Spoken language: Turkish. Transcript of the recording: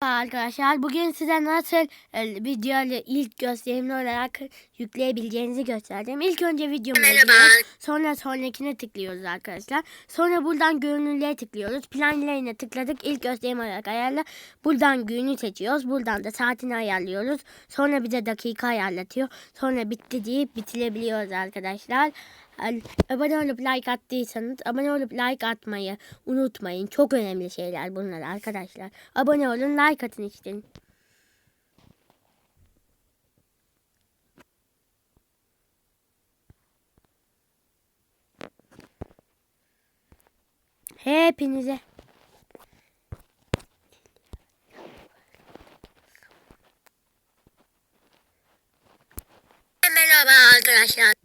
Arkadaşlar bugün size nasıl e, videoyu ilk gösterimli olarak yükleyebileceğinizi göstereceğim. İlk önce videomu giriyoruz. Sonra sonrakine tıklıyoruz arkadaşlar. Sonra buradan görünürlüğe tıklıyoruz. Planlarına tıkladık. İlk gösterim olarak ayarla. Buradan günü seçiyoruz. Buradan da saatini ayarlıyoruz. Sonra bize dakika ayarlatıyor. Sonra bitti deyip bitirebiliyoruz arkadaşlar. Abone olup like attıysanız abone olup like atmayı unutmayın. Çok önemli şeyler bunlar arkadaşlar. Abone olun like atın işte. Hepinize Merhaba arkadaşlar.